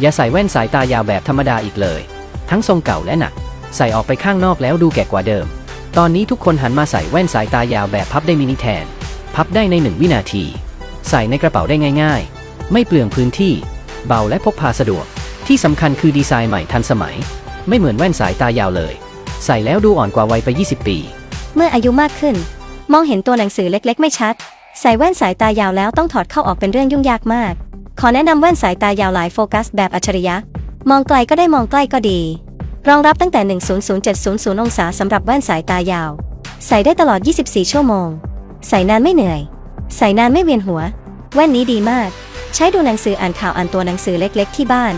อย่าใส่แว่นสายตายาวแบบธรรมดาอีกเลย ทั้งทรงเก่าและหนัก ใส่ออกไปข้างนอกแล้วดูแก่กว่าเดิม ตอนนี้ทุกคนหันมาใส่แว่นสายตายาวแบบพับได้มินิแทน พับได้ในหนึ่งวินาที ใส่ในกระเป๋าได้ง่าย ๆ ไม่เปลืองพื้นที่ เบาและพกพาสะดวก ที่สำคัญคือดีไซน์ใหม่ทันสมัย ไม่เหมือนแว่นสายตายาวเลย ใส่แล้วดูอ่อนกว่าวัยไป 20 ปี เมื่ออายุมากขึ้น มองเห็นตัวหนังสือเล็กๆ ไม่ชัด ใส่แว่นสายตายาวแล้วต้องถอดเข้าออกเป็นเรื่องยุ่งยากมาก ขอแนะนำแว่นสายตายาวหลายโฟกัสแบบอัจฉริยะ มองไกลก็ได้มองใกล้ก็ดี รองรับตั้งแต่ 100-700 องศาสำหรับแว่นสายตายาว ใส่ได้ตลอด 24 ชั่วโมง ใส่นานไม่เหนื่อย ใส่นานไม่เวียนหัว แว่นนี้ดีมาก ใช้ดูหนังสืออ่านข่าวอ่านตัวหนังสือเล็กๆ ที่บ้าน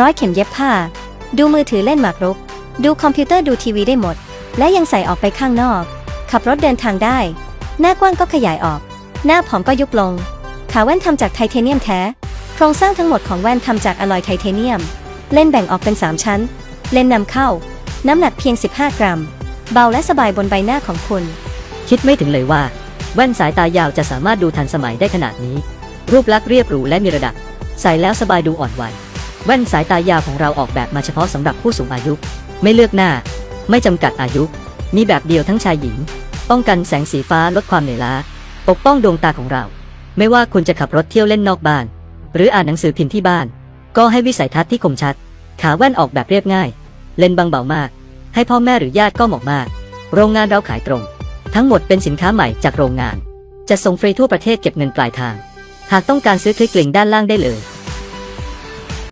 ร้อยเข็มเย็บผ้า ดูมือถือเล่นหมากรุก ดูคอมพิวเตอร์ดูทีวีได้หมด และยังใส่ออกไปข้างนอก ขับรถเดินทางได้ หน้ากว้างก็ขยายออก หน้าผอมก็ยุบลงขาแว่นทำจากไทเทเนียมแท้ โครงสร้างทั้งหมดของแว่นทำจากอะลอยไทเทเนียม เล่นแบ่งออกเป็น 3 ชั้น เลนนำเข้า น้ำหนักเพียง 15 กรัม เบาและสบายบนใบหน้าของคุณ คิดไม่ถึงเลยว่า แว่นสายตายาวจะสามารถดูทันสมัยได้ขนาดนี้ รูปลักษณ์เรียบหรูและมีระดับ ใส่แล้วสบายดูอ่อนวัยแว่นสายตายาวของเราออกแบบมาเฉพาะสำหรับผู้สูงอายุ ไม่เลือกหน้า ไม่จำกัดอายุ มีแบบเดียวทั้งชายหญิง ป้องกันแสงสีฟ้าลดความเหนื่อยล้า ปกป้องดวงตาของเรา ไม่ว่าคุณจะขับรถเที่ยวเล่นนอกบ้าน หรืออ่านหนังสือพิมพ์ที่บ้าน ก็ให้วิสัยทัศน์ที่คมชัด ขาแว่นออกแบบเรียบง่าย เลนบางเบามาก ให้พ่อแม่หรือญาติก็เหมาะมาก โรงงานเราขายตรง ทั้งหมดเป็นสินค้าใหม่จากโรงงาน จะส่งฟรีทั่วประเทศเก็บเงินปลายทาง หากต้องการซื้อคลิกลิงด้านล่างได้เลย